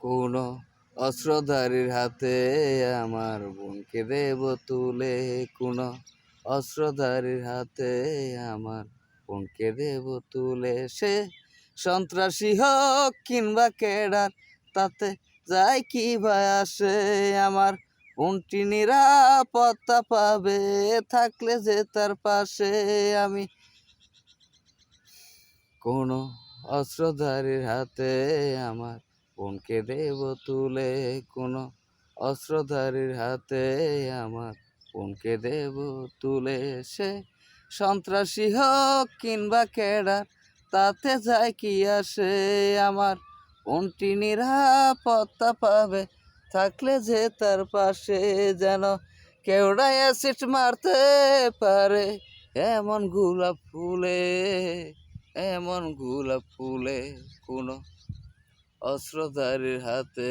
কোন অস্ত্রধারীর হাতে আমার বোনকে দেব তুলে। কোন অস্ত্রধারীর হাতে আমার বোনকে দেব তুলে। সে সন্ত্রাসী হোক কিংবা কেডার, তাতে যায় কি ভাই আসে? আমার বোনটি নিরাপত্তা পাবে, থাকলে যে তার পাশে। আমি কোনো অস্ত্রধারীর হাতে আমার বোনকে দেব তুলে কোনো অস্ত্রধারীর হাতে আমার। বোনকে দেব তুলে সে সন্ত্রাসী হোক কিংবা কেডার, তাতে যায় কি আসে আমার। কোনটি নিরাপত্তা পাবে, থাকলে যে তার পাশে যেন কেউডা অ্যাসিড মারতে পারে। এমন গোলাপ ফুলে, এমন গোলাপ ফুলে কোনো অস্ত্রধারীর হাতে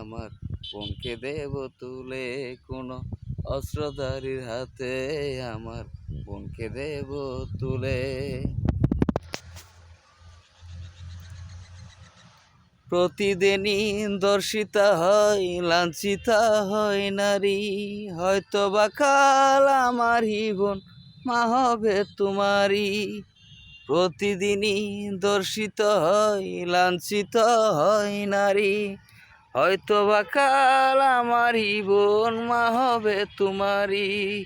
আমার বোনকে দেব তুলে। কোনো অস্ত্রধারীর হাতে আমার বোনকে দেব তুলে। প্রতিদিনই দর্শিতা হয়, লাঞ্ছিতা হয় নারী। হয়তো বা কাল আমার বোন মা হবে তোমারই। প্রতিদিনই দর্শিত হয়, লাঞ্ছিত হয় নারী। হয়তো বা কাল আমার বোন মা হবে তোমারই।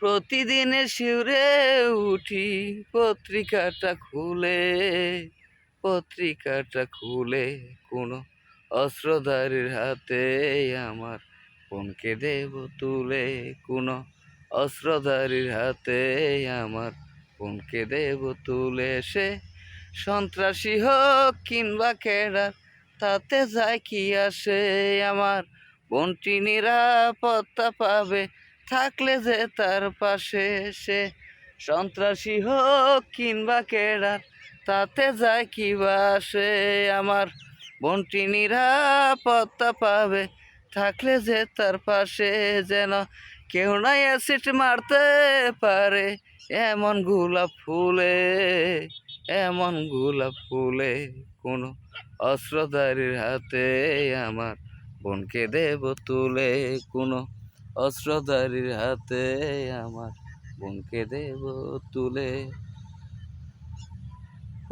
প্রতিদিনে শিউরে উঠি, পত্রিকাটা খুলে পত্রিকাটা খুলে, কোনো অস্ত্রধারীর হাতে আমার বোনকে দেব তুলে, কোনো অস্ত্রধারীর হাতে আমার বোনকে দেব তুলে সে। সন্ত্রাসী হোক কিংবা কেডার, তাতে যায় কি আসে আমার? বোনটি নিরাপত্তা পাবে, থাকলে যে তার পাশে সে। সন্ত্রাসী হোক কিংবা কেডার, তাতে যায় কি বাসে আমার? বোনটি নিরাপত্তা পাবে, থাকলে যে তার পাশে যেন কেউ নাই অ্যাসিড মারতে পারে। এমন গোলাপ ফুলে, এমন গোলাপ ফুলে, কোনো অস্ত্রধারীর হাতে আমার বোনকে দেব তুলে। কোনো অস্ত্রধারীর হাতে আমার বোনকে দেব তুলে।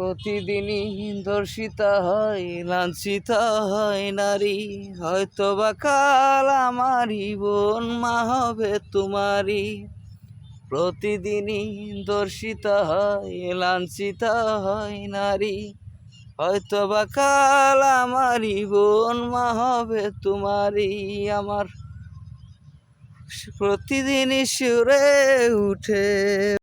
প্রতিদিনই দর্শিতা হয়, লাঞ্ছিতা হয় নারী। হয়তো বা কাল আমারই বোন, মা হবে তোমারই। প্রতিদিনই দর্শিতা হয়, লাঞ্ছিতা হয় নারী। হয়তো বা কাল আমারই বোন, মা হবে তোমারই। আমার প্রতিদিনই সুরে উঠে